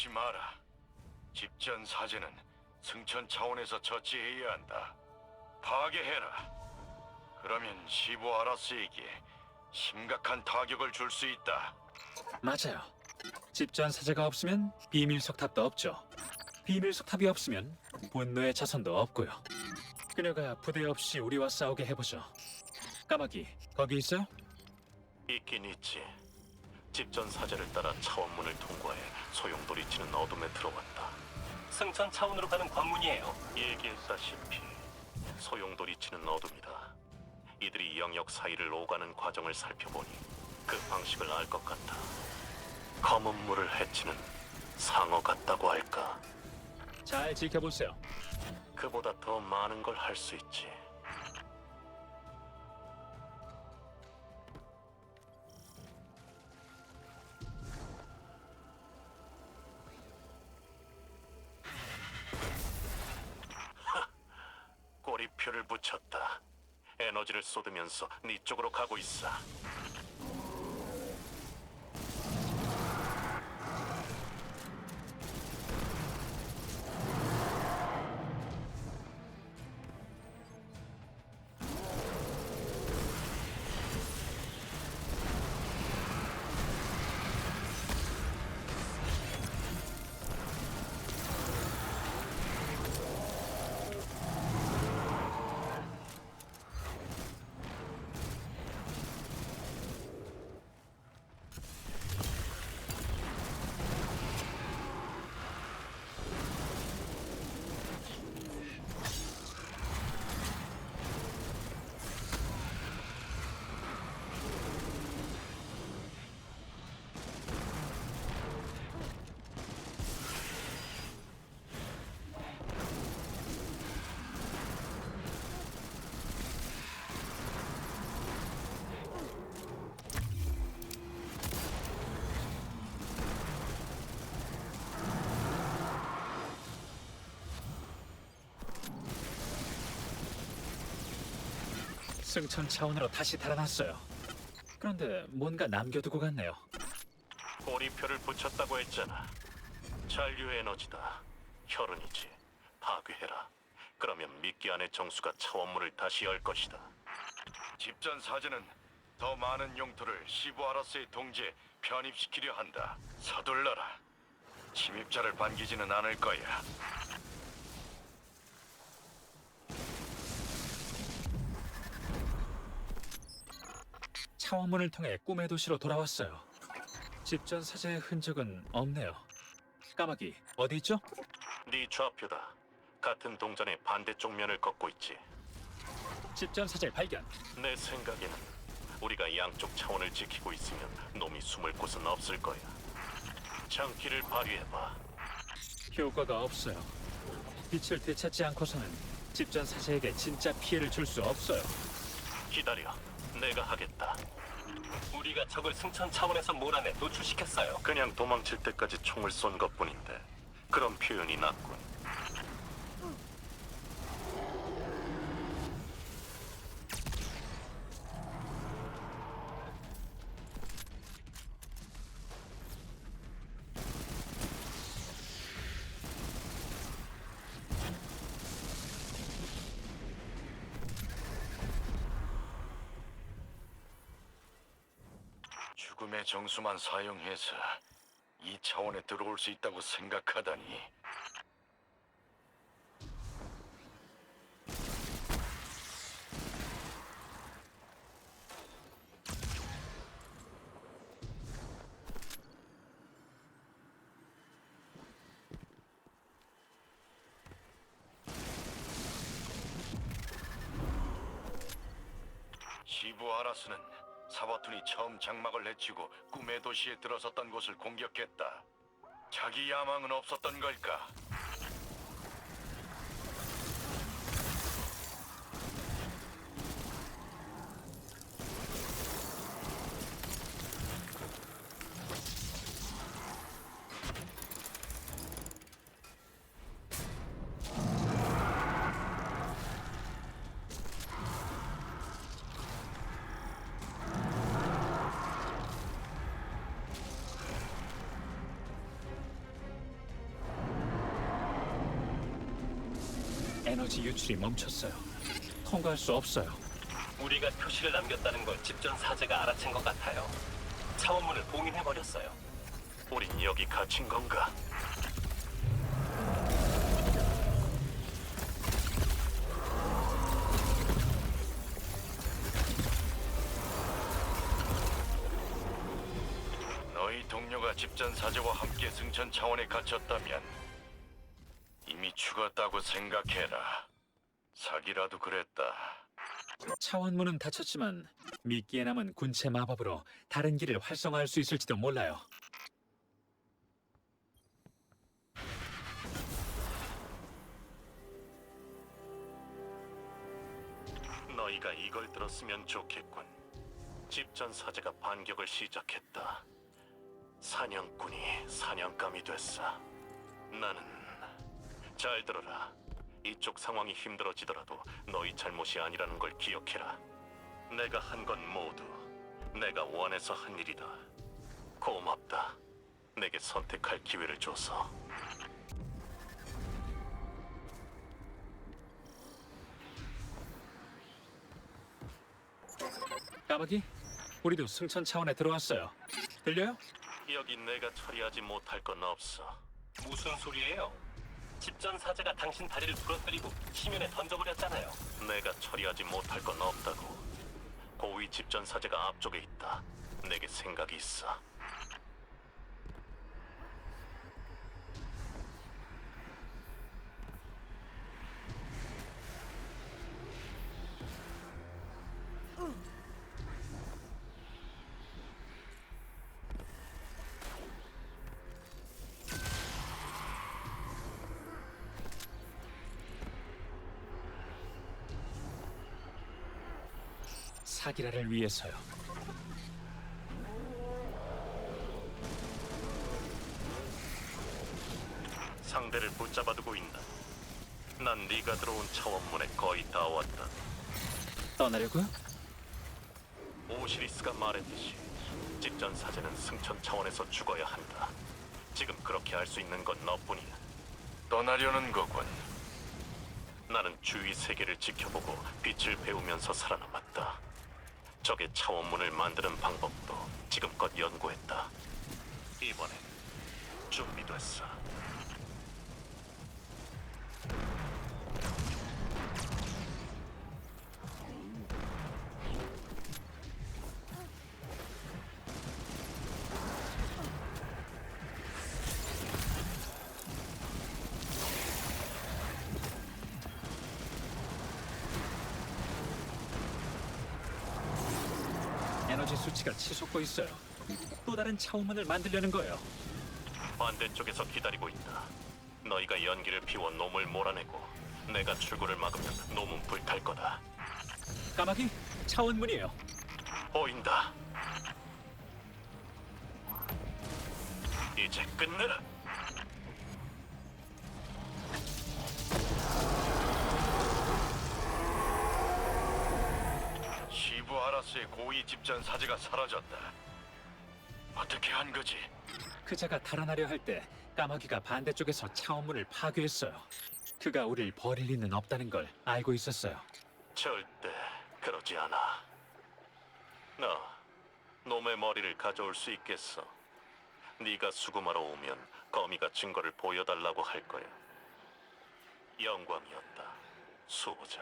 잊지 마라. 집전 사제는 승천 차원에서 처치해야 한다. 파괴해라. 그러면 시보 아라스에게 심각한 타격을 줄 수 있다. 맞아요. 집전 사제가 없으면 비밀 석탑도 없죠. 비밀 석탑이 없으면 분노의 자손도 없고요. 그녀가 부대 없이 우리와 싸우게 해보죠. 까마귀, 거기 있어요? 있긴 있지. 집전 사제를 따라 차원문을 통과해 소용돌이치는 어둠에 들어왔다. 승천 차원으로 가는 관문이에요. 얘기했다시피 소용돌이치는 어둠이다. 이들이 영역 사이를 오가는 과정을 살펴보니 그 방식을 알 것 같다. 검은 물을 해치는 상어 같다고 할까? 잘 지켜보세요. 그보다 더 많은 걸 할 수 있지. 꼬리표를 붙였다. 에너지를 쏟으면서 네 쪽으로 가고 있어. 승천 차원으로 다시 달아났어요. 그런데 뭔가 남겨두고 갔네요. 꼬리표를 붙였다고 했잖아. 잔류 에너지다. 혈흔이지. 파괴해라. 그러면 미끼 안의 정수가 차원문을 다시 열 것이다. 집전 사제는 더 많은 용토를 시보 아라스의 동지에 편입시키려 한다. 서둘러라. 침입자를 반기지는 않을 거야. 차원문을 통해 꿈의 도시로 돌아왔어요. 집전 사제의 흔적은 없네요. 까마귀, 어디 있죠? 네 좌표다. 같은 동전의 반대쪽 면을 걷고 있지. 집전 사제 발견. 내 생각에는 우리가 양쪽 차원을 지키고 있으면 놈이 숨을 곳은 없을 거야. 장기를 발휘해봐. 효과가 없어요. 빛을 되찾지 않고서는 집전 사제에게 진짜 피해를 줄 수 없어요. 기다려. 내가 하겠다. 우리가 적을 승천 차원에서 몰아내 노출시켰어요. 그냥 도망칠 때까지 총을 쏜 것뿐인데 그런 표현이 낫군. 죽음의 정수만 사용해서 이 차원에 들어올 수 있다고 생각하다니. 시부 아라스는 사바툰이 처음 장막을 해치고 꿈의 도시에 들어섰던 곳을 공격했다. 자기 야망은 없었던 걸까? 에너지 유출이 멈췄어요. 통과할 수 없어요. 우리가 표시를 남겼다는 걸 집전 사제가 알아챈 것 같아요. 차원문을 봉인해 버렸어요. 우린 여기 갇힌 건가? 너희 동료가 집전 사제와 함께 승천 차원에 갇혔다면 죽었다고 생각해라. 사기라도 그랬다. 차원문은 닫혔지만 미끼에 남은 군체 마법으로 다른 길을 활성화할 수 있을지도 몰라요. 너희가 이걸 들었으면 좋겠군. 집전 사제가 반격을 시작했다. 사냥꾼이 사냥감이 됐어. 나는 잘 들어라. 이쪽 상황이 힘들어지더라도 너희 잘못이 아니라는 걸 기억해라. 내가 한 건 모두 내가 원해서 한 일이다. 고맙다. 내게 선택할 기회를 줘서. 까마귀, 우리도 승천 차원에 들어왔어요. 들려요? 여기 내가 처리하지 못할 건 없어. 무슨 소리예요? 집전 사제가 당신 다리를 부러뜨리고 심연에 던져버렸잖아요. 내가 처리하지 못할 건 없다고. 고위 집전 사제가 앞쪽에 있다. 내게 생각이 있어. 사기라를 위해서요. 상대를 붙잡아두고 있나? 난 네가 들어온 차원문에 거의 다 왔다. 떠나려고요? 오시리스가 말했듯이 집전 사제는 승천 차원에서 죽어야 한다. 지금 그렇게 할 수 있는 건 너뿐이야. 떠나려는 거군. 나는 주위 세계를 지켜보고 빛을 배우면서 살아남았다. 적의 차원문을 만드는 방법도 지금껏 연구했다. 이번엔 준비됐어. 에너지 수치가 치솟고 있어요. 또 다른 차원문을 만들려는 거예요. 반대쪽에서 기다리고 있다. 너희가 연기를 피워 놈을 몰아내고 내가 출구를 막으면 놈은 불탈 거다. 까마귀, 차원문이에요. 보인다. 이제 끝내라. 시부 아라스의 고위 집전 사제가 사라졌다. 어떻게 한 거지? 그자가 달아나려 할 때 까마귀가 반대쪽에서 차원문을 파괴했어요. 그가 우릴 버릴 리는 없다는 걸 알고 있었어요. 절대 그러지 않아. 너 놈의 머리를 가져올 수 있겠어. 네가 수금하러 오면 거미가 증거를 보여달라고 할 거야. 영광이었다. 수호자.